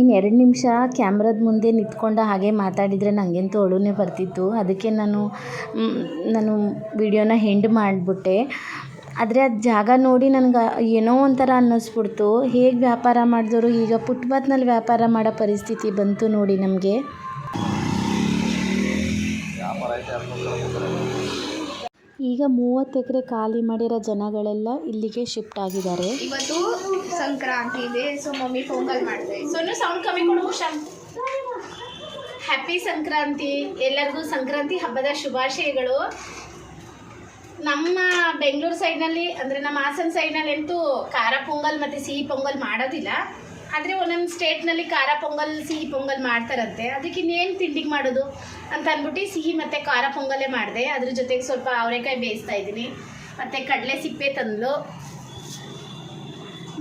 ಇನ್ನು ಎರಡು ನಿಮಿಷ ಕ್ಯಾಮ್ರದ ಮುಂದೆ ನಿಂತ್ಕೊಂಡ ಹಾಗೆ ಮಾತಾಡಿದರೆ ನನಗಂತೂ ಅಳುನೇ ಬರ್ತಿತ್ತು. ಅದಕ್ಕೆ ನಾನು ನಾನು ವೀಡಿಯೋನ ಹೆಂಡ್ ಮಾಡಿಬಿಟ್ಟೆ. ಆದರೆ ಅದು ಜಾಗ ನೋಡಿ ನನಗೆ ಏನೋ ಒಂಥರ ಅನ್ನಿಸ್ಬಿಡ್ತು. ಹೇಗೆ ವ್ಯಾಪಾರ ಮಾಡಿದವರು ಈಗ ಫುಟ್ಪಾತ್ನಲ್ಲಿ ವ್ಯಾಪಾರ ಮಾಡೋ ಪರಿಸ್ಥಿತಿ ಬಂತು ನೋಡಿ ನಮಗೆ. ಈಗ ಮೂವತ್ತು ಎಕರೆ ಖಾಲಿ ಮಾಡಿರೋ ಜನಗಳೆಲ್ಲ ಇಲ್ಲಿಗೆ ಶಿಫ್ಟ್ ಆಗಿದ್ದಾರೆ. ಇವತ್ತು ಸಂಕ್ರಾಂತಿ ಇದೆ ಸೊ ಮಮ್ಮಿ ಪೊಂಗಲ್ ಮಾಡಿದೆ ಸೊ ಸೌಂಡ್ ಕಮ್ಮಿ ಕೊಡು ಹ್ಯಾಪಿ ಸಂಕ್ರಾಂತಿ. ಎಲ್ಲರಿಗೂ ಸಂಕ್ರಾಂತಿ ಹಬ್ಬದ ಶುಭಾಶಯಗಳು. ನಮ್ಮ ಬೆಂಗಳೂರು ಸೈಡ್ನಲ್ಲಿ ಅಂದರೆ ನಮ್ಮ ಹಾಸನ ಸೈಡ್ನಲ್ಲಿ ಅಂತೂ ಖಾರ ಪೊಂಗಲ್ ಮತ್ತು ಸಿಹಿ ಪೊಂಗಲ್ ಮಾಡೋದಿಲ್ಲ. ಆದರೆ ಒಂದೊಂದು ಸ್ಟೇಟ್ನಲ್ಲಿ ಖಾರ ಪೊಂಗಲ್, ಸಿಹಿ ಪೊಂಗಲ್ ಮಾಡ್ತಾರಂತೆ. ಅದಕ್ಕೆ ಇನ್ನೇನು ತಿಂಡಿಗೆ ಮಾಡೋದು ಅಂತ ಅಂದ್ಬಿಟ್ಟು ಸಿಹಿ ಮತ್ತು ಖಾರ ಪೊಂಗಲೇ ಮಾಡಿದೆ. ಅದ್ರ ಜೊತೆಗೆ ಸ್ವಲ್ಪ ಅವರೆಕಾಯಿ ಬೇಯಿಸ್ತಾ ಇದ್ದೀನಿ. ಮತ್ತು ಕಡಲೆ ಸಿಪ್ಪೆ ತಂದಳು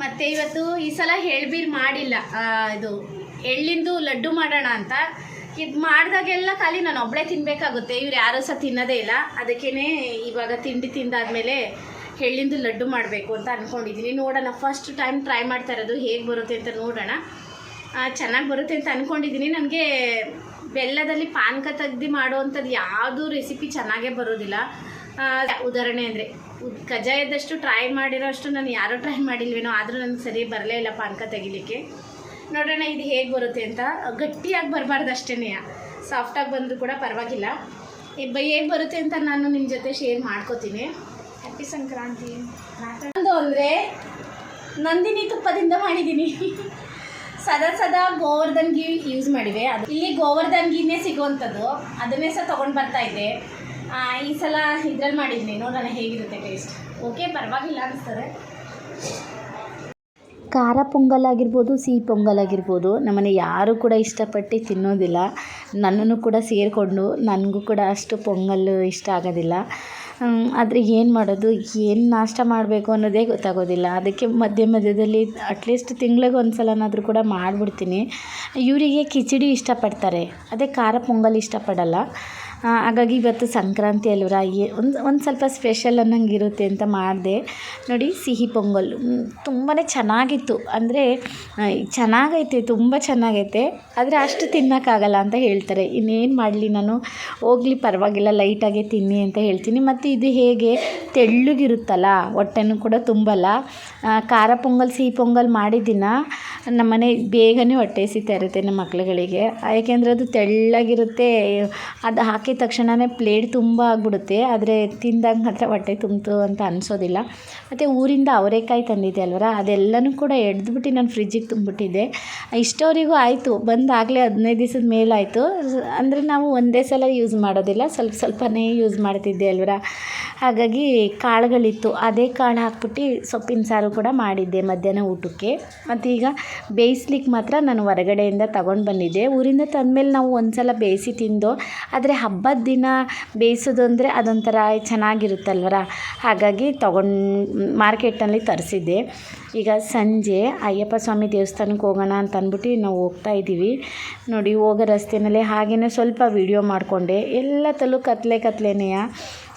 ಮತ್ತು ಇವತ್ತು ಈ ಸಲ ಹೇಳ್ಬೀರ್ ಮಾಡಿಲ್ಲ. ಇದು ಎಳ್ಳಿಂದು ಲಡ್ಡು ಮಾಡೋಣ ಅಂತ. ಇದು ಮಾಡಿದಾಗೆಲ್ಲ ಖಾಲಿ ನಾನು ಒಬ್ಬಳೇ ತಿನ್ನಬೇಕಾಗುತ್ತೆ ಇವ್ರು ಯಾರೂ ಸಹ ತಿನ್ನೋದೇ ಇಲ್ಲ. ಅದಕ್ಕೇ ಇವಾಗ ತಿಂಡಿ ತಿಂದಾದ್ಮೇಲೆ ಎಳ್ಳಿಂದು ಲಡ್ಡು ಮಾಡಬೇಕು ಅಂತ ಅಂದ್ಕೊಂಡಿದ್ದೀನಿ ನೋಡೋಣ ಫಸ್ಟ್ ಟೈಮ್ ಟ್ರೈ ಮಾಡ್ತಾ ಇರೋದು ಹೇಗೆ ಬರುತ್ತೆ ಅಂತ ನೋಡೋಣ. ಚೆನ್ನಾಗಿ ಬರುತ್ತೆ ಅಂತ ಅಂದ್ಕೊಂಡಿದ್ದೀನಿ ನನಗೆ ಬೆಲ್ಲದಲ್ಲಿ ಪಾನಕ ತೆಗ್ದು ಮಾಡುವಂಥದ್ದು ಯಾವುದೂ ರೆಸಿಪಿ ಚೆನ್ನಾಗೇ ಬರೋದಿಲ್ಲ. ಉದಾಹರಣೆ ಅಂದರೆ ಕಜ್ಜಾಯದಷ್ಟು ಟ್ರೈ ಮಾಡಿರೋಷ್ಟು ನಾನು ಯಾರೂ ಟ್ರೈ ಮಾಡಿಲ್ವೇನೋ, ಆದರೂ ನನಗೆ ಸರಿ ಬರಲೇ ಇಲ್ಲ ಪಾನಕ ತೆಗಿಲಿಕ್ಕೆ. ನೋಡೋಣ ಇದು ಹೇಗೆ ಬರುತ್ತೆ ಅಂತ. ಗಟ್ಟಿಯಾಗಿ ಬರಬಾರ್ದು ಅಷ್ಟೇ ಸಾಫ್ಟಾಗಿ ಬಂದರೂ ಕೂಡ ಪರವಾಗಿಲ್ಲ. ಹೇಗೆ ಬರುತ್ತೆ ಅಂತ ನಾನು ನಿಮ್ಮ ಜೊತೆ ಶೇರ್ ಮಾಡ್ಕೋತೀನಿ. ಹ್ಯಾಪಿ ಸಂಕ್ರಾಂತಿ. ಒಂದು ಅಂದರೆ ನಂದಿನಿ ತುಪ್ಪದಿಂದ ಮಾಡಿದ್ದೀನಿ ಸದಾ ಸದಾ ಗೋವರ್ಧನ್ ಘೀ ಯೂಸ್ ಮಾಡಿವೆ ಅದು ಇಲ್ಲಿ ಗೋವರ್ಧನ್ ಘೀನೇ ಸಿಗುವಂಥದ್ದು. ಅದನ್ನೇ ಸಹ ತೊಗೊಂಡು ಬರ್ತಾ ಇದ್ದೆ. ಈ ಸಲ ಇದ್ರಲ್ಲಿ ಮಾಡಿದ್ದೀನಿ ನೋಡೋಣ ಹೇಗಿರುತ್ತೆ ಟೇಸ್ಟ್ ಓಕೆ ಪರವಾಗಿಲ್ಲ ಅನಿಸ್ತದೆ. ಖಾರ ಪೊಂಗಲ್ ಆಗಿರ್ಬೋದು ಸಿಹಿ ಪೊಂಗಲ್ ಆಗಿರ್ಬೋದು ನಮ್ಮನೆ ಯಾರೂ ಕೂಡ ಇಷ್ಟಪಟ್ಟು ತಿನ್ನೋದಿಲ್ಲ. ನನ್ನನ್ನು ಕೂಡ ಸೇರಿಕೊಂಡು ನನಗೂ ಕೂಡ ಅಷ್ಟು ಪೊಂಗಲ್ಲು ಇಷ್ಟ ಆಗೋದಿಲ್ಲ. ಆದರೆ ಏನು ಮಾಡೋದು? ಏನು ನಾಷ್ಟ ಮಾಡಬೇಕು ಅನ್ನೋದೇ ಗೊತ್ತಾಗೋದಿಲ್ಲ. ಅದಕ್ಕೆ ಮಧ್ಯ ಮಧ್ಯದಲ್ಲಿ ಅಟ್ಲೀಸ್ಟ್ ತಿಂಗ್ಳಿಗೆ ಒಂದು ಸಲನಾದರೂ ಕೂಡ ಮಾಡಿಬಿಡ್ತೀನಿ. ಇವರಿಗೆ ಕಿಚಡಿ ಇಷ್ಟಪಡ್ತಾರೆ. ಅದೇ ಖಾರ ಪೊಂಗಲ್ ಇಷ್ಟಪಡಲ್ಲ. ಹಾಗಾಗಿ ಇವತ್ತು ಸಂಕ್ರಾಂತಿ ಅಲ್ವರ? ಒಂದು ಒಂದು ಸ್ವಲ್ಪ ಸ್ಪೆಷಲ್ ಅನ್ನಂಗೆ ಇರುತ್ತೆ ಅಂತ ಮಾಡಿದೆ. ನೋಡಿ, ಸಿಹಿ ಪೊಂಗಲ್. ತುಂಬಾ ಚೆನ್ನಾಗಿತ್ತು. ಅಂದರೆ ಚೆನ್ನಾಗೈತೆ, ತುಂಬ ಚೆನ್ನಾಗೈತೆ. ಆದರೆ ಅಷ್ಟು ತಿನ್ನೋಕ್ಕಾಗಲ್ಲ ಅಂತ ಹೇಳ್ತಾರೆ. ಇನ್ನೇನು ಮಾಡಲಿ ನಾನು? ಹೋಗಲಿ, ಪರವಾಗಿಲ್ಲ ಲೈಟಾಗೆ ತಿನ್ನಿ ಅಂತ ಹೇಳ್ತೀನಿ. ಮತ್ತು ಇದು ಹೇಗೆ? ತೆಳ್ಳಗಿರುತ್ತಲ್ಲ, ಹೊಟ್ಟೆನೂ ಕೂಡ ತುಂಬಲ್ಲ. ಖಾರ ಪೊಂಗಲ್, ಸಿಹಿ ಪೊಂಗಲ್ ಮಾಡಿದ್ದಿನ? ನಮ್ಮನೆ ಬೇಗನೆ ಹೊಟ್ಟೆ ಸಿಗ್ತಾ ಇರುತ್ತೆ ನಮ್ಮ ಮಕ್ಳುಗಳಿಗೆ. ಯಾಕೆಂದರೆ ಅದು ತೆಳ್ಳಗಿರುತ್ತೆ. ಅದು ಹಾಕಿದ ತಕ್ಷಣವೇ ಪ್ಲೇಟ್ ತುಂಬ ಆಗಿಬಿಡುತ್ತೆ, ಆದರೆ ತಿಂದಾಗ ಮಾತ್ರ ಹೊಟ್ಟೆ ತುಂಬಿತು ಅಂತ ಅನಿಸೋದಿಲ್ಲ. ಮತ್ತು ಊರಿಂದ ಅವರೆಕಾಯಿ ತಂದಿದ್ದೆ ಅಲ್ವರ? ಅದೆಲ್ಲನೂ ಕೂಡ ಎಡ್ದುಬಿಟ್ಟು ನಾನು ಫ್ರಿಜ್ಜಿಗೆ ತುಂಬಿಟ್ಟಿದ್ದೆ ಇಷ್ಟವರೆಗೂ ಆಯಿತು, ಬಂದಾಗಲೇ ಹದಿನೈದು ದಿವಸದ ಮೇಲಾಯಿತು. ಅಂದರೆ ನಾವು ಒಂದೇ ಸಲ ಯೂಸ್ ಮಾಡೋದಿಲ್ಲ, ಸ್ವಲ್ಪ ಸ್ವಲ್ಪನೇ ಯೂಸ್ ಮಾಡ್ತಿದ್ದೆ ಅಲ್ವರ? ಹಾಗಾಗಿ ಕಾಳುಗಳಿತ್ತು, ಅದೇ ಕಾಳು ಹಾಕ್ಬಿಟ್ಟು ಸೊಪ್ಪಿನ ಸಾರು ಕೂಡ ಮಾಡಿದ್ದೆ ಮಧ್ಯಾಹ್ನ ಊಟಕ್ಕೆ. ಮತ್ತು ಈಗ ಬೇಯಿಸ್ಲಿಕ್ಕೆ ಮಾತ್ರ ನಾನು ಹೊರಗಡೆಯಿಂದ ತಗೊಂಡು ಬಂದಿದ್ದೆ. ಊರಿಂದ ತಂದಮೇಲೆ ನಾವು ಒಂದು ಸಲ ಬೇಯಿಸಿ ತಿಂದು, ಆದರೆ ಹಬ್ಬದ ದಿನ ಬೇಯಿಸೋದು ಅಂದರೆ ಅದೊಂಥರ ಚೆನ್ನಾಗಿರುತ್ತಲ್ವರ? ಹಾಗಾಗಿ ತಗೊಂಡು ಮಾರ್ಕೆಟ್ನಲ್ಲಿ ತರಿಸಿದ್ದೆ. ಈಗ ಸಂಜೆ ಅಯ್ಯಪ್ಪ ಸ್ವಾಮಿ ದೇವಸ್ಥಾನಕ್ಕೆ ಹೋಗೋಣ ಅಂತ ಅಂದ್ಬಿಟ್ಟು ನಾವು ಹೋಗ್ತಾ ಇದ್ದೀವಿ. ನೋಡಿ, ಹೋಗೋ ರಸ್ತೆಯಲ್ಲೇ ಹಾಗೆಯೇ ಸ್ವಲ್ಪ ವೀಡಿಯೋ ಮಾಡಿಕೊಂಡೆ. ಎಲ್ಲ ತಲು ಕತ್ಲೆ ಕತ್ಲೆನೆಯ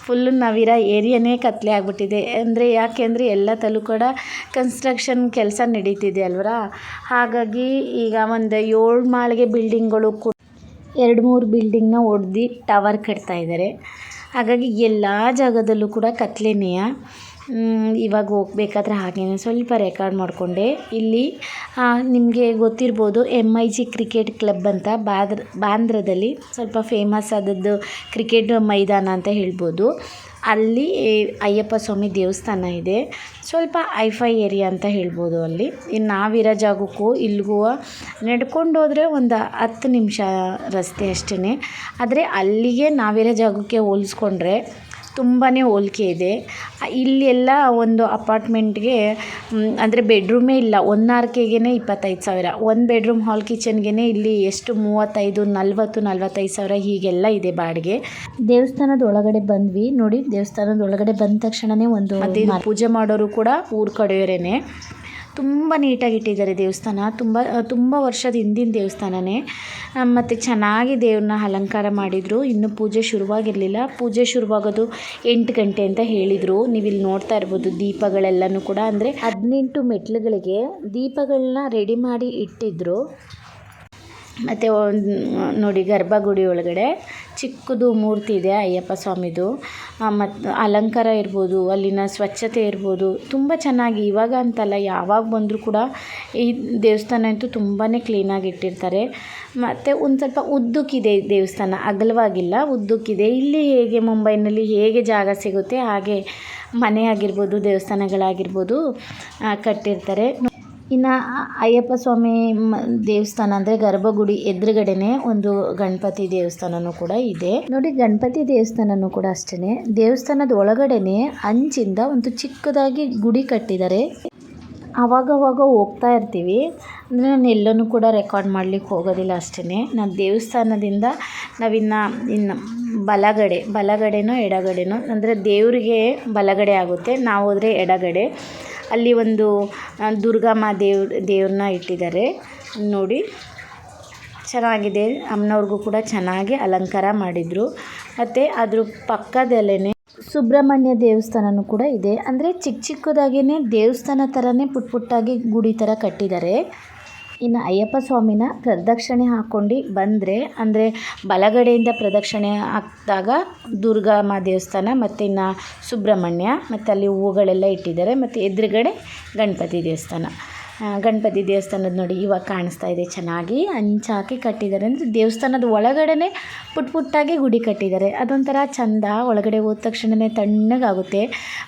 ಫುಲ್ಲು ನಾವಿರೋ ಏರಿಯಾನೇ ಕತ್ಲೆ ಆಗಿಬಿಟ್ಟಿದೆ. ಅಂದರೆ ಯಾಕೆಂದರೆ ಎಲ್ಲ ತಲು ಕೂಡ ಕನ್ಸ್ಟ್ರಕ್ಷನ್ ಕೆಲಸ ನಡೀತಿದೆ ಅಲ್ವರ? ಹಾಗಾಗಿ ಈಗ ಒಂದು ಏಳು ಮಾಳಿಗೆ ಬಿಲ್ಡಿಂಗ್ಗಳು ಎರಡು ಮೂರು ಬಿಲ್ಡಿಂಗ್ನ ಒಡ್ದು ಟವರ್ ಕಟ್ತಾ ಇದ್ದಾರೆ. ಹಾಗಾಗಿ ಎಲ್ಲ ಜಾಗದಲ್ಲೂ ಕೂಡ ಕತ್ಲೆನೆಯ ಇವಾಗ ಹೋಗ್ಬೇಕಾದ್ರೆ ಹಾಗೇನೆ ಸ್ವಲ್ಪ ರೆಕಾರ್ಡ್ ಮಾಡಿಕೊಂಡೆ. ಇಲ್ಲಿ ನಿಮಗೆ ಗೊತ್ತಿರ್ಬೋದು M I G cricket club ಅಂತ ಬಾದ್ರ, ಬಾಂದ್ರದಲ್ಲಿ ಸ್ವಲ್ಪ ಫೇಮಸ್ ಆದದ್ದು ಕ್ರಿಕೆಟ್ ಮೈದಾನ ಅಂತ ಹೇಳ್ಬೋದು. ಅಲ್ಲಿ ಅಯ್ಯಪ್ಪ ಸ್ವಾಮಿ ದೇವಸ್ಥಾನ ಇದೆ. ಸ್ವಲ್ಪ ಐಫೈ ಏರಿಯಾ ಅಂತ ಹೇಳ್ಬೋದು ಅಲ್ಲಿ. ಇನ್ನು ನಾವಿರೋ ಜಾಗಕ್ಕೂ ಇಲ್ಲಿಗೂ ನಡ್ಕೊಂಡು ಹೋದರೆ ಒಂದು ಹತ್ತು ನಿಮಿಷ ರಸ್ತೆ ಅಷ್ಟೇ ಆದರೆ ಅಲ್ಲಿಗೆ ನಾವಿರೋ ಜಾಗಕ್ಕೆ ಹೋಲಿಸ್ಕೊಂಡ್ರೆ ತುಂಬಾ ಹೋಲಿಕೆ ಇದೆ. ಇಲ್ಲಿ ಎಲ್ಲ ಒಂದು ಅಪಾರ್ಟ್ಮೆಂಟ್ಗೆ ಅಂದರೆ ಬೆಡ್ರೂಮೇ ಇಲ್ಲ. ಒನ್ ಆರ್ ಕೆಗೆ ಇಪ್ಪತ್ತೈದು ಸಾವಿರ. ಒಂದು ಬೆಡ್ರೂಮ್ ಹಾಲ್ ಕಿಚನ್ಗೆ ಇಲ್ಲಿ ಎಷ್ಟು ಮೂವತ್ತೈದು, ನಲ್ವತ್ತು, ನಲ್ವತ್ತೈದು ಸಾವಿರ ಹೀಗೆಲ್ಲ ಇದೆ ಬಾಡಿಗೆ. ದೇವಸ್ಥಾನದ ಒಳಗಡೆ ಬಂದ್ವಿ. ನೋಡಿ ದೇವಸ್ಥಾನದ ಒಳಗಡೆ ಬಂದ ತಕ್ಷಣವೇ ಒಂದು ಪೂಜೆ ಮಾಡೋರು ಕೂಡ ಊರ ಕಡೆಯವರೇನೆ. ತುಂಬ ನೀಟಾಗಿ ಇಟ್ಟಿದ್ದಾರೆ ದೇವಸ್ಥಾನ. ತುಂಬ ತುಂಬ ವರ್ಷದ ಹಿಂದಿನ ದೇವಸ್ಥಾನನೇ. ಮತ್ತು ಚೆನ್ನಾಗಿ ದೇವ್ರನ್ನ ಅಲಂಕಾರ ಮಾಡಿದರು. ಇನ್ನೂ ಪೂಜೆ ಶುರುವಾಗಿರಲಿಲ್ಲ. ಪೂಜೆ ಶುರುವಾಗೋದು ಎಂಟು ಗಂಟೆ ಅಂತ ಹೇಳಿದರು. ನೀವು ಇಲ್ಲಿ ನೋಡ್ತಾ ಇರ್ಬೋದು ದೀಪಗಳೆಲ್ಲನೂ ಕೂಡ. ಅಂದರೆ ಹದಿನೆಂಟು ಮೆಟ್ಲುಗಳಿಗೆ ದೀಪಗಳನ್ನ ರೆಡಿ ಮಾಡಿ ಇಟ್ಟಿದ್ದರು ಮತ್ತು ಒಂದು, ನೋಡಿ ಗರ್ಭಗುಡಿ ಒಳಗಡೆ. ಚಿಕ್ಕದು ಮೂರ್ತಿ ಇದೆ ಅಯ್ಯಪ್ಪ ಸ್ವಾಮಿದು. ಮತ್ತು ಅಲಂಕಾರ ಇರ್ಬೋದು, ಅಲ್ಲಿನ ಸ್ವಚ್ಛತೆ ಇರ್ಬೋದು, ತುಂಬ ಚೆನ್ನಾಗಿ ಇವಾಗ ಅಂತಲ್ಲ ಯಾವಾಗ ಬಂದರೂ ಕೂಡ ಈ ದೇವಸ್ಥಾನ ಅಂತೂ ತುಂಬಾ ಕ್ಲೀನಾಗಿ ಇಟ್ಟಿರ್ತಾರೆ. ಮತ್ತು ಒಂದು ಸ್ವಲ್ಪ ಉದ್ದಕ್ಕಿದೆ ದೇವಸ್ಥಾನ, ಅಗಲವಾಗಿಲ್ಲ, ಉದ್ದಕ್ಕಿದೆ. ಇಲ್ಲಿ ಹೇಗೆ ಮುಂಬೈನಲ್ಲಿ ಹೇಗೆ ಜಾಗ ಸಿಗುತ್ತೆ ಹಾಗೆ ಮನೆ ಆಗಿರ್ಬೋದು, ದೇವಸ್ಥಾನಗಳಾಗಿರ್ಬೋದು ಕಟ್ಟಿರ್ತಾರೆ. ಇನ್ನು ಅಯ್ಯಪ್ಪ ಸ್ವಾಮಿ ದೇವಸ್ಥಾನ ಅಂದರೆ ಗರ್ಭಗುಡಿ ಎದುರುಗಡೆನೆ ಒಂದು ಗಣಪತಿ ದೇವಸ್ಥಾನನೂ ಕೂಡ ಇದೆ. ನೋಡಿ, ಗಣಪತಿ ದೇವಸ್ಥಾನನೂ ಕೂಡ ಅಷ್ಟೇ ದೇವಸ್ಥಾನದ ಒಳಗಡೆನೆ ಅಂಚಿಂದ ಒಂದು ಚಿಕ್ಕದಾಗಿ ಗುಡಿ ಕಟ್ಟಿದ್ದಾರೆ. ಅವಾಗವಾಗ ಹೋಗ್ತಾ ಇರ್ತೀವಿ. ಅಂದರೆ ನಾನು ಎಲ್ಲನೂ ಕೂಡ ರೆಕಾರ್ಡ್ ಮಾಡ್ಲಿಕ್ಕೆ ಹೋಗೋದಿಲ್ಲ ಅಷ್ಟೇ ನಾನು ದೇವಸ್ಥಾನದಿಂದ ನಾವಿನ್ನು ಇನ್ನು ಬಲಗಡೆ, ಬಲಗಡೆನೋ ಎಡಗಡೆನೋ, ಅಂದರೆ ದೇವರಿಗೆ ಬಲಗಡೆ ಆಗುತ್ತೆ. ನಾವು ಹೋದರೆ ಎಡಗಡೆ. ಅಲ್ಲಿ ಒಂದು ದುರ್ಗಮ್ಮ ದೇವ್ರ ದೇವ್ರನ್ನ ಇಟ್ಟಿದ್ದಾರೆ. ನೋಡಿ, ಚೆನ್ನಾಗಿದೆ. ಅಮ್ಮನವ್ರಿಗೂ ಕೂಡ ಚೆನ್ನಾಗಿ ಅಲಂಕಾರ ಮಾಡಿದರು. ಮತ್ತು ಅದ್ರ ಪಕ್ಕದಲ್ಲೇ ಸುಬ್ರಹ್ಮಣ್ಯ ದೇವಸ್ಥಾನನೂ ಕೂಡ ಇದೆ. ಅಂದರೆ ಚಿಕ್ಕ ಚಿಕ್ಕದಾಗಿಯೇ ದೇವಸ್ಥಾನ ಥರನೇ ಪುಟ್ಟ ಪುಟ್ಟಾಗಿ ಗುಡಿ ಥರ ಕಟ್ಟಿದ್ದಾರೆ. ಇನ್ನು ಅಯ್ಯಪ್ಪ ಸ್ವಾಮಿನ ಪ್ರದಕ್ಷಿಣೆ ಹಾಕ್ಕೊಂಡು ಬಂದರೆ, ಅಂದರೆ ಬಲಗಡೆಯಿಂದ ಪ್ರದಕ್ಷಿಣೆ ಹಾಕಿದಾಗ ದುರ್ಗಮ್ಮ ದೇವಸ್ಥಾನ, ಮತ್ತು ಇನ್ನು ಸುಬ್ರಹ್ಮಣ್ಯ, ಮತ್ತು ಅಲ್ಲಿ ಹೂವುಗಳೆಲ್ಲ ಇಟ್ಟಿದ್ದಾರೆ, ಮತ್ತು ಎದುರುಗಡೆ ಗಣಪತಿ ದೇವಸ್ಥಾನ. ಗಣಪತಿ ದೇವಸ್ಥಾನದ ನೋಡಿ ಇವಾಗ ಕಾಣಿಸ್ತಾ ಇದೆ ಚೆನ್ನಾಗಿ. ಹಂಚಾಕಿ ಕಟ್ಟಿದ್ದಾರೆ. ಅಂದರೆ ದೇವಸ್ಥಾನದ ಒಳಗಡೆ ಪುಟ್ ಪುಟ್ಟಾಗಿ ಗುಡಿ ಕಟ್ಟಿದ್ದಾರೆ. ಅದೊಂಥರ ಚಂದ. ಒಳಗಡೆ ಹೋದ ತಕ್ಷಣವೇ ತಣ್ಣಗಾಗುತ್ತೆ.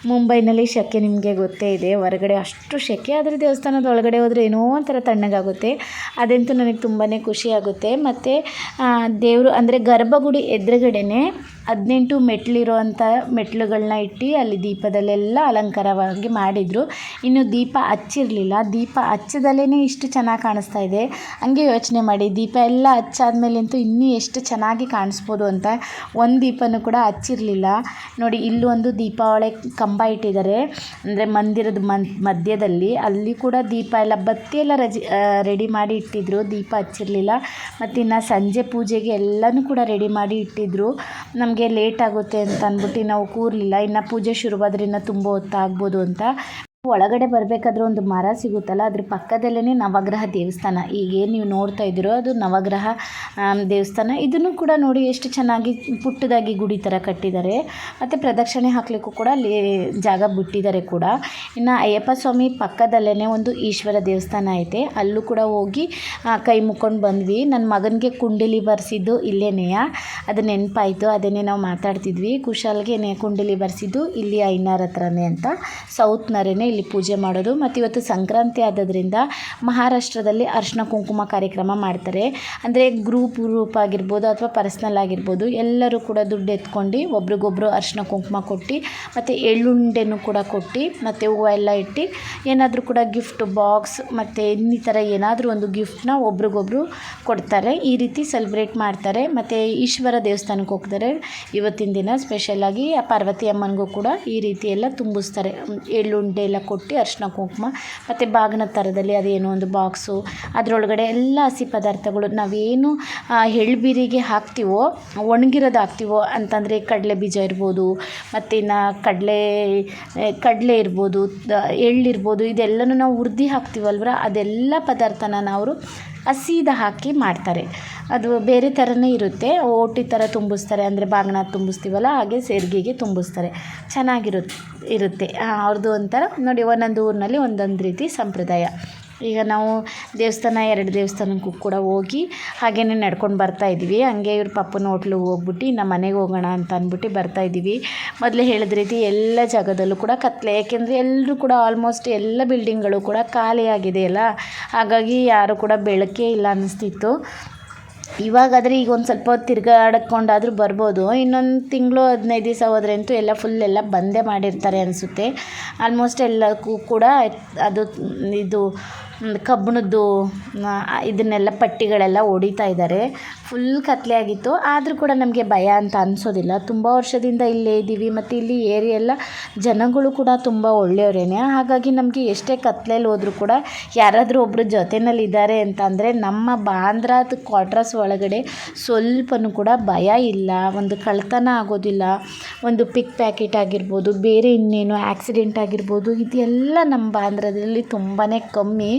ಮುಂಬೈನಲ್ಲಿ ಸೆಕೆ ನಿಮಗೆ ಗೊತ್ತೇ ಇದೆ. ಹೊರಗಡೆ ಅಷ್ಟು ಸೆಕೆ ಆದರೆ ದೇವಸ್ಥಾನದ ಒಳಗಡೆ ಹೋದರೆ ಏನೋ ಒಂಥರ ತಣ್ಣಗಾಗುತ್ತೆ. ಅದಂತೂ ನನಗೆ ತುಂಬಾ ಖುಷಿಯಾಗುತ್ತೆ ಮತ್ತು ದೇವರು ಅಂದರೆ ಗರ್ಭಗುಡಿ ಎದುರುಗಡೆನೇ ಹದಿನೆಂಟು ಮೆಟ್ಲಿರುವಂಥ ಮೆಟ್ಲುಗಳನ್ನ ಇಟ್ಟು ಅಲ್ಲಿ ದೀಪದಲ್ಲೆಲ್ಲ ಅಲಂಕಾರವಾಗಿ ಮಾಡಿದರು. ಇನ್ನು ದೀಪ ಹಚ್ಚಿರಲಿಲ್ಲ. ದೀಪ ಹಚ್ಚದಲ್ಲೇ ಇಷ್ಟು ಚೆನ್ನಾಗಿ ಕಾಣಿಸ್ತಾ ಇದೆ. ಹಂಗೆ ಯೋಚನೆ ಮಾಡಿ, ದೀಪ ಎಲ್ಲ ಹಚ್ಚಾದ್ಮೇಲಂತೂ ಇನ್ನೂ ಎಷ್ಟು ಚೆನ್ನಾಗಿ ಕಾಣಿಸ್ಬೋದು ಅಂತ ಒಂದು ದೀಪನೂ ಕೂಡ ಹಚ್ಚಿರಲಿಲ್ಲ. ನೋಡಿ ಇಲ್ಲೊಂದು ದೀಪಾವಳಿ ಕಂಬ ಇಟ್ಟಿದ್ದಾರೆ. ಅಂದರೆ ಮಂದಿರದ ಮಧ್ಯದಲ್ಲಿ ಅಲ್ಲಿ ಕೂಡ ದೀಪ ಎಲ್ಲ ಬತ್ತಿ ಎಲ್ಲ ರಜಿ ರೆಡಿ ಮಾಡಿ ಇಟ್ಟಿದ್ರು. ದೀಪ ಹಚ್ಚಿರಲಿಲ್ಲ. ಮತ್ತು ಇನ್ನು ಸಂಜೆ ಪೂಜೆಗೆ ಎಲ್ಲನೂ ಕೂಡ ರೆಡಿ ಮಾಡಿ ಇಟ್ಟಿದ್ರು. ನಮಗೆ ಲೇಟ್ ಆಗುತ್ತೆ ಅಂತ ಅಂದ್ಬಿಟ್ಟು ನಾವು ಕೂರಲಿಲ್ಲ. ಇನ್ನು ಪೂಜೆ ಶುರುವಾದ್ರಿಂದ ತುಂಬ ಹೊತ್ತಾಗ್ಬೋದು ಅಂತ ಒಳಗಡೆ ಬರಬೇಕಾದ್ರೆ ಒಂದು ಮರ ಸಿಗುತ್ತಲ್ಲ, ಅದ್ರ ಪಕ್ಕದಲ್ಲೇ ನವಗ್ರಹ ದೇವಸ್ಥಾನ. ಈಗೇನು ನೀವು ನೋಡ್ತಾ ಇದ್ದೀರೋ ಅದು ನವಗ್ರಹ ದೇವಸ್ಥಾನ. ಇದನ್ನು ಕೂಡ ನೋಡಿ ಎಷ್ಟು ಚೆನ್ನಾಗಿ ಪುಟ್ಟದಾಗಿ ಗುಡಿ ಥರ ಕಟ್ಟಿದ್ದಾರೆ. ಮತ್ತು ಪ್ರದಕ್ಷಿಣೆ ಹಾಕಲಿಕ್ಕೂ ಕೂಡ ಅಲ್ಲಿ ಜಾಗ ಬಿಟ್ಟಿದ್ದಾರೆ ಕೂಡ. ಇನ್ನು ಅಯ್ಯಪ್ಪ ಸ್ವಾಮಿ ಪಕ್ಕದಲ್ಲೇ ಒಂದು ಈಶ್ವರ ದೇವಸ್ಥಾನ ಐತೆ. ಅಲ್ಲೂ ಕೂಡ ಹೋಗಿ ಕೈ ಮುಕ್ಕೊಂಡು ಬಂದ್ವಿ. ನನ್ನ ಮಗನಿಗೆ ಕುಂಡಲಿ ಬರೆಸಿದ್ದು ಇಲ್ಲೇನೆಯ ಅದು ನೆನಪಾಯಿತು, ಅದನ್ನೇ ನಾವು ಮಾತಾಡ್ತಿದ್ವಿ. ಕುಶಾಲ್ಗೆ ಕುಂಡಲಿ ಬರೆಸಿದ್ದು ಇಲ್ಲಿ ಐನಾರ್ ಹತ್ರನೇ ಅಂತ. ಸೌತ್ನರೇ ಇಲ್ಲಿ ಪೂಜೆ ಮಾಡೋದು. ಮತ್ತು ಇವತ್ತು ಸಂಕ್ರಾಂತಿ ಆದ್ದರಿಂದ ಮಹಾರಾಷ್ಟ್ರದಲ್ಲಿ ಅರ್ಶಿನ ಕುಂಕುಮ ಕಾರ್ಯಕ್ರಮ ಮಾಡ್ತಾರೆ. ಅಂದರೆ ಗ್ರೂಪ್ ಗ್ರೂಪ್ ಆಗಿರ್ಬೋದು ಅಥವಾ ಪರ್ಸ್ನಲ್ ಆಗಿರ್ಬೋದು, ಎಲ್ಲರೂ ಕೂಡ ದುಡ್ಡು ಎತ್ಕೊಂಡು ಒಬ್ರಿಗೊಬ್ರು ಅರ್ಶಿನ ಕುಂಕುಮ ಕೊಟ್ಟು, ಮತ್ತು ಎಳ್ಳುಂಡೆನೂ ಕೂಡ ಕೊಟ್ಟು, ಮತ್ತು ಹೂವು ಎಲ್ಲ ಇಟ್ಟು, ಏನಾದರೂ ಕೂಡ ಗಿಫ್ಟ್ ಬಾಕ್ಸ್ ಮತ್ತು ಇನ್ನಿತರ ಏನಾದರೂ ಒಂದು ಗಿಫ್ಟ್ನ ಒಬ್ರಿಗೊಬ್ರು ಕೊಡ್ತಾರೆ. ಈ ರೀತಿ ಸೆಲೆಬ್ರೇಟ್ ಮಾಡ್ತಾರೆ. ಮತ್ತು ಈಶ್ವರ ದೇವಸ್ಥಾನಕ್ಕೆ ಹೋಗ್ತಾರೆ. ಇವತ್ತಿನ ದಿನ ಸ್ಪೆಷಲಾಗಿ ಪಾರ್ವತಿ ಅಮ್ಮನಿಗೂ ಕೂಡ ಈ ರೀತಿ ಎಲ್ಲ ತುಂಬಿಸ್ತಾರೆ. ಎಳ್ಳುಂಡೆ ಎಲ್ಲ ಕೊಟ್ಟು ಅರಿಶಿನ ಕುಂಕುಮ ಮತ್ತು ಬಾಗಿನ ಥರದಲ್ಲಿ ಅದೇನೋ ಒಂದು ಬಾಕ್ಸು, ಅದರೊಳಗಡೆ ಎಲ್ಲ ಹಸಿ ಪದಾರ್ಥಗಳು ನಾವೇನು ಎಳ್ಬೀರಿಗೆ ಹಾಕ್ತೀವೋ, ಒಣಗಿರೋದು ಹಾಕ್ತೀವೋ ಅಂತಂದರೆ ಕಡಲೆ ಬೀಜ ಇರ್ಬೋದು, ಮತ್ತು ಇನ್ನು ಕಡಲೆ ಕಡಲೆ ಇರ್ಬೋದು ಎಳ್ಳಿರ್ಬೋದು ಇದೆಲ್ಲನೂ ನಾವು ಹುರ್ದು ಹಾಕ್ತೀವಲ್ವ ಅದೆಲ್ಲ ಪದಾರ್ಥನ ನಾವು ಹಸೀದ ಹಾಕಿ ಮಾಡ್ತಾರೆ. ಅದು ಬೇರೆ ಥರನೇ ಇರುತ್ತೆ. ಓಟಿ ಥರ ತುಂಬಿಸ್ತಾರೆ. ಅಂದರೆ ಬಾಗಿನ ತುಂಬಿಸ್ತೀವಲ್ಲ, ಹಾಗೆ ಸೆರ್ಗಿಗೆ ತುಂಬಿಸ್ತಾರೆ. ಚೆನ್ನಾಗಿರುತ್ತೆ ಇರುತ್ತೆ. ಅವ್ರದ್ದು ಒಂಥರ, ನೋಡಿ ಒಂದೊಂದು ಊರಿನಲ್ಲಿ ಒಂದೊಂದು ರೀತಿ ಸಂಪ್ರದಾಯ. ಈಗ ನಾವು ದೇವಸ್ಥಾನ, ಎರಡು ದೇವಸ್ಥಾನಕ್ಕೂ ಕೂಡ ಹೋಗಿ ಹಾಗೇ ನಡ್ಕೊಂಡು ಬರ್ತಾ ಇದ್ದೀವಿ. ಹಂಗೆ ಇವ್ರ ಪಪ್ಪನ ಹೋಟ್ಲಿಗೆ ಹೋಗ್ಬಿಟ್ಟು ನಮ್ಮ ಮನೆಗೆ ಹೋಗೋಣ ಅಂತ ಅಂದ್ಬಿಟ್ಟು ಬರ್ತಾ ಇದ್ದೀವಿ. ಮೊದಲೇ ಹೇಳಿದ ರೀತಿ ಎಲ್ಲ ಜಾಗದಲ್ಲೂ ಕೂಡ ಕತ್ಲೆ, ಯಾಕೆಂದರೆ ಎಲ್ಲರೂ ಕೂಡ ಆಲ್ಮೋಸ್ಟ್ ಎಲ್ಲ ಬಿಲ್ಡಿಂಗ್ಗಳು ಕೂಡ ಖಾಲಿಯಾಗಿದೆ ಅಲ್ಲ? ಹಾಗಾಗಿ ಯಾರು ಕೂಡ ಬೆಳಕೇ ಇಲ್ಲ ಅನ್ನಿಸ್ತಿತ್ತು. ಇವಾಗಾದರೆ ಈಗ ಒಂದು ಸ್ವಲ್ಪ ಹೊತ್ತು ಬರ್ಬೋದು. ಇನ್ನೊಂದು ತಿಂಗಳು ಹದಿನೈದು ದಿವಸ ಹೋದ್ರೆ ಅಂತೂ ಎಲ್ಲ ಫುಲ್ ಎಲ್ಲ ಬಂದೇ ಮಾಡಿರ್ತಾರೆ ಅನಿಸುತ್ತೆ. ಆಲ್ಮೋಸ್ಟ್ ಎಲ್ಲಕ್ಕೂ ಕೂಡ ಅದು ಇದು ಕಬ್ಬಿಣದ್ದು ಇದನ್ನೆಲ್ಲ ಪಟ್ಟಿಗಳೆಲ್ಲ ಹೊಡಿತಾ ಇದ್ದಾರೆ. ಫುಲ್ ಕತ್ತಲೆ ಆಗಿತ್ತು. ಆದರೂ ಕೂಡ ನಮಗೆ ಭಯ ಅಂತ ಅನಿಸೋದಿಲ್ಲ. ತುಂಬ ವರ್ಷದಿಂದ ಇಲ್ಲೇ ಇದ್ದೀವಿ ಮತ್ತು ಇಲ್ಲಿ ಏರಿಯಾ ಎಲ್ಲ ಜನಗಳು ಕೂಡ ತುಂಬ ಒಳ್ಳೆಯವರೇನೆ. ಹಾಗಾಗಿ ನಮಗೆ ಎಷ್ಟೇ ಕತ್ಲೆಯಲ್ಲಿ ಹೋದರೂ ಕೂಡ ಯಾರಾದರೂ ಒಬ್ಬರು ಜೊತೆಯಲ್ಲಿ ಇದ್ದಾರೆ ಅಂತ ಅಂದರೆ ನಮ್ಮ ಬಾಂದ್ರಾದ ಕ್ವಾರ್ಟರ್ಸ್ ಒಳಗಡೆ ಸ್ವಲ್ಪನೂ ಕೂಡ ಭಯ ಇಲ್ಲ. ಒಂದು ಕಳ್ತನ ಆಗೋದಿಲ್ಲ. ಒಂದು ಪಿಕ್ ಪ್ಯಾಕೆಟ್ ಆಗಿರ್ಬೋದು, ಬೇರೆ ಇನ್ನೇನು ಆಕ್ಸಿಡೆಂಟ್ ಆಗಿರ್ಬೋದು, ಇದೆಲ್ಲ ನಮ್ಮ ಬಾಂದ್ರದಲ್ಲಿ ತುಂಬಾ ಕಮ್ಮಿ.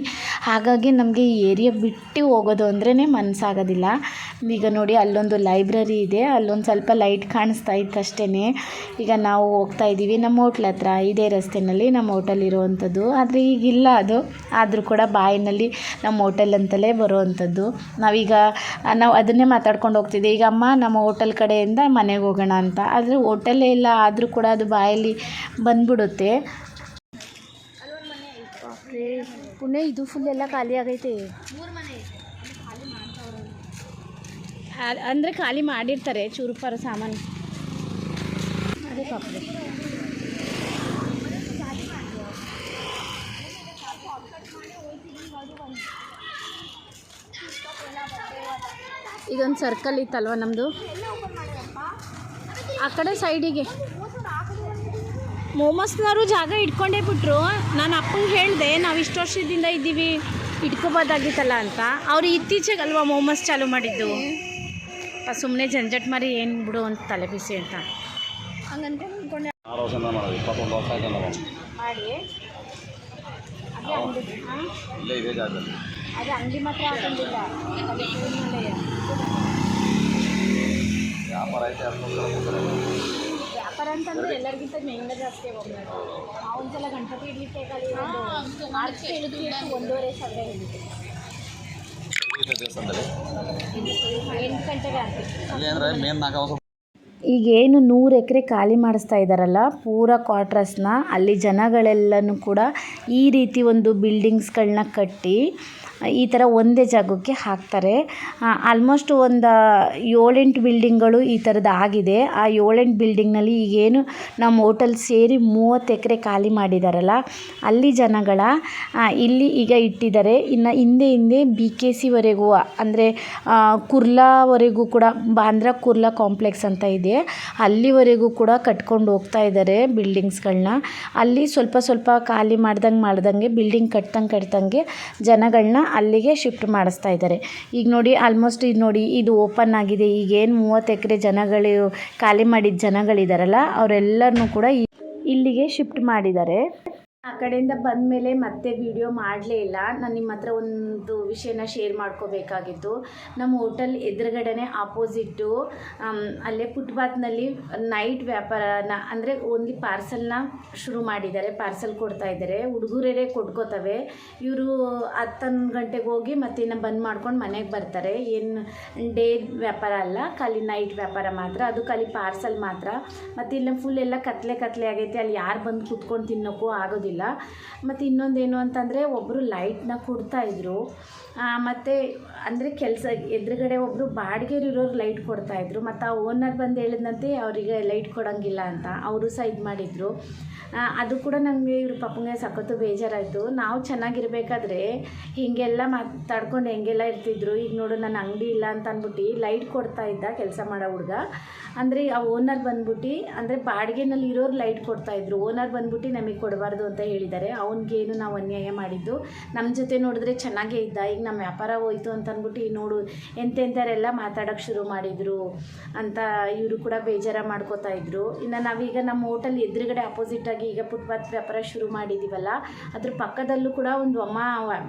ಹಾಗಾಗಿ ನಮಗೆ ಈ ಏರಿಯಾ ಬಿಟ್ಟು ಹೋಗೋದು ಅಂದ್ರೇ ಮನಸ್ಸಾಗೋದಿಲ್ಲ ಈಗ ನೋಡಿ ಅಲ್ಲೊಂದು ಲೈಬ್ರರಿ ಇದೆ. ಅಲ್ಲೊಂದು ಸ್ವಲ್ಪ ಲೈಟ್ ಕಾಣಿಸ್ತಾ ಇತ್ತು ಅಷ್ಟೇ ಈಗ ನಾವು ಹೋಗ್ತಾ ಇದ್ದೀವಿ. ನಮ್ಮ ಹೋಟ್ಲ್ ಹತ್ರ, ಇದೇ ರಸ್ತೆಯಲ್ಲಿ ನಮ್ಮ ಹೋಟೆಲ್ ಇರುವಂಥದ್ದು. ಆದರೆ ಈಗಿಲ್ಲ ಅದು. ಆದರೂ ಕೂಡ ಬಾಯಿನಲ್ಲಿ ನಮ್ಮ ಹೋಟೆಲ್ ಅಂತಲೇ ಬರುವಂಥದ್ದು. ನಾವೀಗ ನಾವು ಅದನ್ನೇ ಮಾತಾಡ್ಕೊಂಡು ಹೋಗ್ತಿದ್ದೆ. ಈಗ ಅಮ್ಮ, ನಮ್ಮ ಹೋಟೆಲ್ ಕಡೆಯಿಂದ ಮನೆಗೆ ಹೋಗೋಣ ಅಂತ. ಆದರೆ ಹೋಟೆಲ್ಲೇ ಇಲ್ಲ. ಆದರೂ ಕೂಡ ಅದು ಬಾಯಲ್ಲಿ ಬಂದ್ಬಿಡುತ್ತೆ. ಪುಣೆ, ಇದು ಫುಲ್ ಎಲ್ಲ ಖಾಲಿ ಆಗೈತೆ. ಅಂದರೆ ಖಾಲಿ ಮಾಡಿರ್ತಾರೆ ಚೂರು ಪರ ಸಾಮಾನು. ಅದೇ ಇದೊಂದು ಸರ್ಕಲ್ ಇತ್ತಲ್ವ ನಮ್ಮದು ಆ ಕಡೆ ಸೈಡಿಗೆ ಮೋಮೋಸ್ನವರು ಜಾಗ ಇಟ್ಕೊಂಡೇ ಬಿಟ್ರು. ನಾನು ಅಪ್ಪಂಗೆ ಹೇಳಿದೆ ನಾವು ಇಷ್ಟು ವರ್ಷದಿಂದ ಇದ್ದೀವಿ ಇಟ್ಕೋಬೋದಾಗಿತ್ತಲ್ಲ ಅಂತ. ಅವರು ಇತ್ತೀಚೆಗೆ ಅಲ್ವಾ ಮೋಮೋಸ್ ಚಾಲು ಮಾಡಿದ್ದು? ಸುಮ್ಮನೆ ಜಂಜಟ್ ಮಾರಿ ಏನು ಬಿಡು ಅಂತ ತಲೆ ಬಿಸಿ ಅಂತ. ಹಂಗಂತ ಅಂದ್ಕೊಂಡೆ ಆರು ವರ್ಷದಿಂದ ಮಾಡೋದು ಇಪ್ಪತ್ತೊಂದು ವರ್ಷ ಆಯ್ತು ನಾವು ಮಾಡಿ. ಅದೇ ಅಂಗಡಿ ಹಾಂ? ಇಲ್ಲೇ ಇದೇ ಜಾಗದಲ್ಲಿ. ಅದೇ ಅಂಗಡಿ ಮಾತ್ರ ಹಾಕೊಂಡಿಲ್ಲ. ವ್ಯಾಪಾರ ಐತೆ ಅಂತಂದ್ರೆ ಎಲ್ಲರಿಗಿಂತ ಮೆಹಂಗ ಜಾಸ್ತಿ ನಾವು ಒಂದ್ಸಲ ಗಣಪತಿ ಇಡ್ಲಿಕ್ಕೆ ಮಾರ್ಚ್ ಹೇಳಿದ್ರು ಎಷ್ಟು ಒಂದೂವರೆ ಸಾವಿರ ಹೇಳಿದ್ರು ಎಂಟು ಗಂಟೆಗೆ ಆಗ್ತಿತ್ತು ಈಗೇನು ನೂರು ಎಕರೆ ಖಾಲಿ ಮಾಡಿಸ್ತಾ ಇದ್ದಾರಲ್ಲ ಪೂರ ಕ್ವಾರ್ಟರ್ಸ್ನ ಅಲ್ಲಿ ಜನಗಳೆಲ್ಲನೂ ಕೂಡ ಈ ರೀತಿ ಒಂದು ಬಿಲ್ಡಿಂಗ್ಸ್ಗಳನ್ನ ಕಟ್ಟಿ ಈ ಥರ ಒಂದೇ ಜಾಗಕ್ಕೆ ಹಾಕ್ತಾರೆ. ಆಲ್ಮೋಸ್ಟ್ ಒಂದು ಏಳೆಂಟು ಬಿಲ್ಡಿಂಗ್ಗಳು ಈ ಥರದ್ದು ಆಗಿದೆ. ಆ ಏಳೆಂಟು ಬಿಲ್ಡಿಂಗ್ನಲ್ಲಿ ಈಗೇನು ನಮ್ಮ ಹೋಟೆಲ್ ಸೇರಿ ಮೂವತ್ತು ಎಕರೆ ಖಾಲಿ ಮಾಡಿದಾರಲ್ಲ, ಅಲ್ಲಿ ಜನಗಳ ಇಲ್ಲಿ ಈಗ ಇಟ್ಟಿದ್ದಾರೆ ಇನ್ನು ಹಿಂದೆ ಹಿಂದೆ ಬಿ ಕೆ ಸಿವರೆಗೂ ಅಂದರೆ ಕುರ್ಲಾವರೆಗೂ ಕೂಡ, ಬಾಂದ್ರಾ ಕುರ್ಲಾ ಕಾಂಪ್ಲೆಕ್ಸ್ ಅಂತ ಇದೆ. ಅಲ್ಲಿವರೆಗೂ ಕೂಡ ಕಟ್ಕೊಂಡು ಹೋಗ್ತಾ ಇದ್ದಾರೆ ಬಿಲ್ಡಿಂಗ್ಸ್ಗಳನ್ನ ಅಲ್ಲಿ ಸ್ವಲ್ಪ ಸ್ವಲ್ಪ ಖಾಲಿ ಮಾಡ್ದಂಗೆ ಮಾಡ್ದಂಗೆ ಬಿಲ್ಡಿಂಗ್ ಕಟ್ತಂಗೆ ಕಟ್ತಂಗೆ ಜನಗಳನ್ನ ಅಲ್ಲಿಗೆ ಶಿಫ್ಟ್ ಮಾಡಿಸ್ತಾ ಇದ್ದಾರೆ. ಈಗ ನೋಡಿ ಆಲ್ಮೋಸ್ಟ್ ಇದು ನೋಡಿ, ಇದು ಓಪನ್ ಆಗಿದೆ. ಈಗೇನು ಮೂವತ್ತು ಎಕರೆ ಜನಗಳು, ಖಾಲಿ ಮಾಡಿದ ಜನಗಳಿದ್ದಾರಲ್ಲ ಅವರೆಲ್ಲರನ್ನೂ ಕೂಡ ಇಲ್ಲಿಗೆ ಶಿಫ್ಟ್ ಮಾಡಿದ್ದಾರೆ. ಆ ಕಡೆಯಿಂದ ಬಂದ ಮೇಲೆ ಮತ್ತೆ ವಿಡಿಯೋ ಮಾಡಲೇ ಇಲ್ಲ. ನಾನು ನಿಮ್ಮ ಹತ್ರ ಒಂದು ವಿಷಯನ ಶೇರ್ ಮಾಡ್ಕೋಬೇಕಾಗಿತ್ತು ನಮ್ಮ ಹೋಟೆಲ್ ಎದುರುಗಡೆನೆ ಆಪೋಸಿಟ್ಟು ಅಲ್ಲೇ ಫುಟ್ಪಾತ್ನಲ್ಲಿ ನೈಟ್ ವ್ಯಾಪಾರನ, ಅಂದರೆ ಓನ್ಲಿ ಪಾರ್ಸಲ್ನ ಶುರು ಮಾಡಿದ್ದಾರೆ. ಪಾರ್ಸಲ್ ಕೊಡ್ತಾ ಇದ್ದಾರೆ. ಹುಡುಗರೇ ಕೊಟ್ಕೋತವೆ ಇವರು ಹತ್ತೊಂದು ಗಂಟೆಗೆ ಹೋಗಿ ಮತ್ತೆ ಬಂದ್ ಮಾಡ್ಕೊಂಡು ಮನೆಗೆ ಬರ್ತಾರೆ. ಏನು ಡೇ ವ್ಯಾಪಾರ ಅಲ್ಲ, ಖಾಲಿ ನೈಟ್ ವ್ಯಾಪಾರ ಮಾತ್ರ. ಅದು ಖಾಲಿ ಪಾರ್ಸಲ್ ಮಾತ್ರ. ಮತ್ತು ಇಲ್ಲ ಫುಲ್ ಎಲ್ಲ ಕತ್ಲೆ ಕತ್ಲೆ ಆಗೈತೆ. ಅಲ್ಲಿ ಯಾರು ಬಂದು ಕೂತ್ಕೊಂಡು ತಿನ್ನೋಕ್ಕೂ ಆಗೋದಿಲ್ಲ. ಮತ್ತು ಇನ್ನೊಂದೇನು ಅಂತಂದರೆ ಒಬ್ಬರು ಲೈಟ್ನ ಕೊಡ್ತಾಯಿದ್ರು ಮತ್ತು ಅಂದರೆ ಕೆಲಸ ಎದುರುಗಡೆ ಒಬ್ಬರು ಬಾಡಿಗೆರಿರೋರು ಲೈಟ್ ಕೊಡ್ತಾಯಿದ್ರು ಮತ್ತು ಆ ಓನರ್ ಬಂದು ಹೇಳಿದಂತೆ ಅವರಿಗೆ ಲೈಟ್ ಕೊಡೋಂಗಿಲ್ಲ ಅಂತ. ಅವರು ಸಹ ಇದು ಮಾಡಿದರು. ಅದು ಕೂಡ ನನಗೆ ಇವ್ರ ಪಪ್ಪಂಗೆ ಸಖತ್ತು ಬೇಜಾರಾಯಿತು. ನಾವು ಚೆನ್ನಾಗಿರ್ಬೇಕಾದ್ರೆ ಹೀಗೆಲ್ಲ ಮಾತಾಡ್ಕೊಂಡು ಹೆಂಗೆಲ್ಲ ಇರ್ತಿದ್ರು. ಈಗ ನೋಡು ನನ್ನ ಅಂಗಡಿ ಇಲ್ಲ ಅಂತ ಅಂದ್ಬಿಟ್ಟು ಲೈಟ್ ಕೊಡ್ತಾ ಇದ್ದ ಕೆಲಸ ಮಾಡೋ ಹುಡುಗ. ಅಂದರೆ ಆ ಓನರ್ ಬಂದ್ಬಿಟ್ಟು, ಅಂದರೆ ಬಾಡಿಗೆನಲ್ಲಿ ಇರೋರು ಲೈಟ್ ಕೊಡ್ತಾಯಿದ್ರು ಓನರ್ ಬಂದ್ಬಿಟ್ಟು, ನಮಗೆ ಕೊಡಬಾರ್ದು ಅಂತ ಹೇಳಿದ್ದಾರೆ. ಅವನಿಗೇನು ನಾವು ಅನ್ಯಾಯ ಮಾಡಿದ್ದು? ನಮ್ಮ ಜೊತೆ ನೋಡಿದ್ರೆ ಚೆನ್ನಾಗೇ ಇದ್ದ. ಈಗ ನಮ್ಮ ವ್ಯಾಪಾರ ಹೋಯಿತು ಅಂತ ಅಂದ್ಬಿಟ್ಟು ಈ ನೋಡು ಎಂತೆಂಥವರೆಲ್ಲ ಮಾತಾಡೋಕ್ಕೆ ಶುರು ಮಾಡಿದರು ಅಂತ ಇವರು ಕೂಡ ಬೇಜಾರ ಮಾಡ್ಕೋತಾ ಇದ್ರು. ಇನ್ನು ನಾವೀಗ ನಮ್ಮ ಹೋಟೆಲ್ ಎದುರುಗಡೆ ಅಪೋಸಿಟ್ ಆಗಿ ಈಗ ಫುಟ್ಪಾತ್ ವ್ಯಾಪಾರ ಶುರು ಮಾಡಿದ್ದೀವಲ್ಲ ಅದ್ರ ಪಕ್ಕದಲ್ಲೂ ಕೂಡ ಒಂದು ಅಮ್ಮ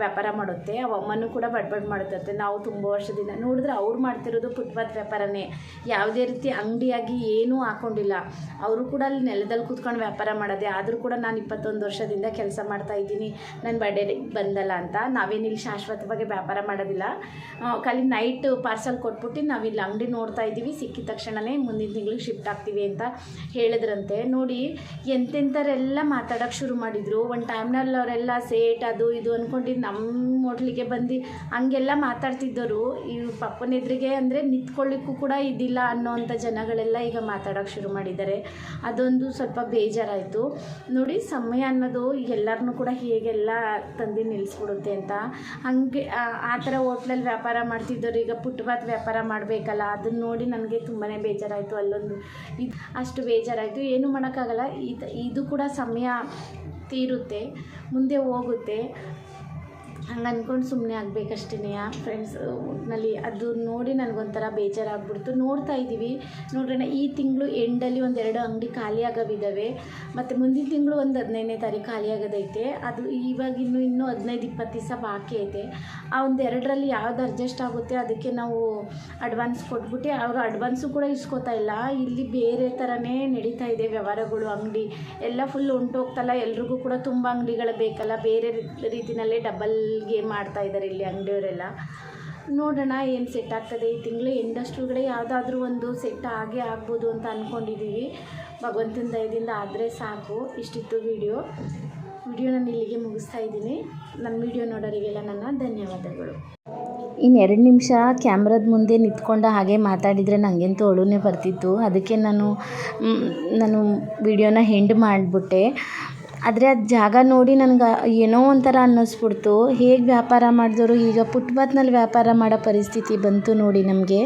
ವ್ಯಾಪಾರ ಮಾಡುತ್ತೆ. ಆ ಅಮ್ಮನೂ ಕೂಡ ಬಡ್ಬಡ್ ಮಾಡುತ್ತೆ. ನಾವು ತುಂಬ ವರ್ಷದಿಂದ ನೋಡಿದ್ರೆ ಅವ್ರು ಮಾಡ್ತಿರೋದು ಫುಟ್ಪಾತ್ ವ್ಯಾಪಾರನೇ. ಯಾವುದೇ ರೀತಿ ಅಂಗಡಿಯಾಗಿ ಏನೂ ಹಾಕೊಂಡಿಲ್ಲ. ಅವರು ಕೂಡ ಅಲ್ಲಿ ನೆಲದಲ್ಲಿ ಕೂತ್ಕೊಂಡು ವ್ಯಾಪಾರ ಮಾಡೋದೆ, ಆದರೂ ಕೂಡ ನಾನು ಇಪ್ಪತ್ತೊಂದು ವರ್ಷದಿಂದ ಕೆಲಸ ಮಾಡ್ತಾ ಇದ್ದೀನಿ. ನನ್ನ ಬರ್ಡೇ ಬಂದಲ್ಲ ಅಂತ. ನಾವೇನಿಲ್ಲಿ ಶಾಶ್ವತವಾಗಿ ವ್ಯಾಪಾರ ಮಾಡೋದಿಲ್ಲ. ಖಾಲಿ ನೈಟ್ ಪಾರ್ಸಲ್ ಕೊಟ್ಬಿಟ್ಟು ನಾವಿಲ್ಲಿ ಅಂಗಡಿ ನೋಡ್ತಾ ಇದ್ದೀವಿ. ಸಿಕ್ಕಿದ ತಕ್ಷಣವೇ ಮುಂದಿನ ತಿಂಗಳಿಗೆ ಶಿಫ್ಟ್ ಆಗ್ತೀವಿ ಅಂತ ಹೇಳಿದ್ರಂತೆ. ನೋಡಿ ಎಂತೆಂಥರೆಲ್ಲ ಮಾತಾಡೋಕ್ಕೆ ಶುರು ಮಾಡಿದರು. ಒಂದು ಟೈಮ್ನಲ್ಲಿ ಅವರೆಲ್ಲ ಸೇಟ್, ಅದು ಇದು ಅಂದ್ಕೊಂಡು ನಮ್ಮ ಹೋಟ್ಲಿಗೆ ಬಂದು ಹಂಗೆಲ್ಲ ಮಾತಾಡ್ತಿದ್ದವರು ಈ ಪಪ್ಪನ ಎದುರಿಗೆ ಅಂದರೆ ನಿಂತ್ಕೊಳ್ಳಿಕ್ಕೂ ಕೂಡ ಇದಿಲ್ಲ ಅನ್ನೋವಂಥ ಜನಗಳೆಲ್ಲ ಈಗ ಮಾತಾಡೋಕ್ಕೆ ಶುರು ಮಾಡಿದ್ದಾರೆ. ಅದೊಂದು ಸ್ವಲ್ಪ ಬೇಜಾರಾಯಿತು. ನೋಡಿ, ಸಮಯ ಅನ್ನೋದು ಎಲ್ಲರನ್ನೂ ಕೂಡ ಹೇಗೆಲ್ಲ ತಂದು ನಿಲ್ಲಿಸ್ಬಿಡುತ್ತೆ ಅಂತ. ಹಾಗೆ, ಆ- ಆ ಥರ ಹೋಟ್ಲಲ್ಲಿ ವ್ಯಾಪಾರ ಮಾಡ್ತಿದ್ದವ್ರು ಈಗ ಪುಟ್ಪಾತ್ ವ್ಯಾಪಾರ ಮಾಡಬೇಕಲ್ಲ ಅದನ್ನು ನೋಡಿ ನನಗೆ ತುಂಬಾ ಬೇಜಾರಾಯಿತು ಅಲ್ಲೊಂದು. ಇದು ಅಷ್ಟು ಬೇಜಾರಾಯಿತು. ಏನು ಮಾಡೋಕ್ಕಾಗಲ್ಲ. ಇದು ಇದು ಕೂಡ ಸಮಯ ತೀರುತ್ತೆ, ಮುಂದೆ ಹೋಗುತ್ತೆ. ಹಂಗೆ ಅಂದ್ಕೊಂಡು ಸುಮ್ಮನೆ ಆಗಬೇಕಷ್ಟೇ ಫ್ರೆಂಡ್ಸ್ ಒಟ್ಟಿನಲ್ಲಿ ಅದು ನೋಡಿ ನನಗೊಂಥರ ಬೇಜಾರಾಗ್ಬಿಡ್ತು. ನೋಡ್ತಾ ಇದ್ದೀವಿ. ನೋಡ್ರಣ ಈ ತಿಂಗಳು ಎಂಡಲ್ಲಿ ಒಂದೆರಡು ಅಂಗಡಿ ಖಾಲಿ ಆಗೋವಿದ್ದಾವೆ ಮತ್ತು ಮುಂದಿನ ತಿಂಗಳು ಒಂದು ಹದಿನೈದನೇ ತಾರೀಕು ಖಾಲಿ ಆಗೋದೈತೆ. ಅದು ಇವಾಗ ಇನ್ನೂ ಇನ್ನೂ ಹದಿನೈದು ಇಪ್ಪತ್ತು ದಿವಸ ಬಾಕಿ ಐತೆ. ಆ ಒಂದು ಎರಡರಲ್ಲಿ ಯಾವ್ದು ಅಡ್ಜಸ್ಟ್ ಆಗುತ್ತೆ ಅದಕ್ಕೆ ನಾವು ಅಡ್ವಾನ್ಸ್ ಕೊಟ್ಬಿಟ್ಟು, ಅವರು ಅಡ್ವಾನ್ಸು ಕೂಡ ಇಸ್ಕೋತಾ ಇಲ್ಲ. ಇಲ್ಲಿ ಬೇರೆ ಥರನೇ ನಡೀತಾ ಇದೆ ವ್ಯವಹಾರಗಳು, ಅಂಗಡಿ. ಎಲ್ಲ ಫುಲ್ ಹೊಂಟೋಗ್ತಲ್ಲ ಎಲ್ರಿಗೂ ಕೂಡ ತುಂಬ ಅಂಗಡಿಗಳು ಬೇಕಲ್ಲ. ಬೇರೆ ರೀತಿಯಲ್ಲೇ ರೀತಿನಲ್ಲೇ ಡಬಲ್ಗೆ ಮಾಡ್ತಾ ಇದ್ದಾರೆ ಇಲ್ಲಿ ಅಂಗಡಿಯವರೆಲ್ಲ. ನೋಡೋಣ ಏನು ಸೆಟ್ ಆಗ್ತದೆ. ಈ ತಿಂಗಳು ಇಂಡಸ್ಟ್ರಿಗಳೇ ಯಾವುದಾದ್ರೂ ಒಂದು ಸೆಟ್ ಆಗೇ ಆಗ್ಬೋದು ಅಂತ ಅಂದ್ಕೊಂಡಿದ್ದೀವಿ ಭಗವಂತನ ದಯದಿಂದ ಆದರೆ ಸಾಕು ಇಷ್ಟಿತ್ತು ವಿಡಿಯೋ ವಿಡಿಯೋ ನಾನು ಇಲ್ಲಿಗೆ ಮುಗಿಸ್ತಾ ಇದ್ದೀನಿ. ನನ್ನ ವಿಡಿಯೋ ನೋಡೋರಿಗೆಲ್ಲ ನನ್ನ ಧನ್ಯವಾದಗಳು. ಇನ್ನು ಎರಡು ನಿಮಿಷ ಕ್ಯಾಮ್ರದ ಮುಂದೆ ನಿಂತ್ಕೊಂಡು ಹಾಗೆ ಮಾತಾಡಿದರೆ ನನಗೆಂತೂ ಅಳುನೇ ಬರ್ತಿತ್ತು. ಅದಕ್ಕೆ ನಾನು ನಾನು ವಿಡಿಯೋನ ಹೆಂಡ್ ಮಾಡಿಬಿಟ್ಟೆ. ಆದರೆ ಅದು ಜಾಗ ನೋಡಿ ನನಗೆ ಏನೋ ಒಂಥರ ಅನ್ನಿಸ್ಬಿಡ್ತು. ಹೇಗೆ ವ್ಯಾಪಾರ ಮಾಡಿದವರು ಈಗ ಪುಟ್ಬತ್ನಲ್ಲಿ ವ್ಯಾಪಾರ ಮಾಡೋ ಪರಿಸ್ಥಿತಿ ಬಂತು ನೋಡಿ ನಮಗೆ.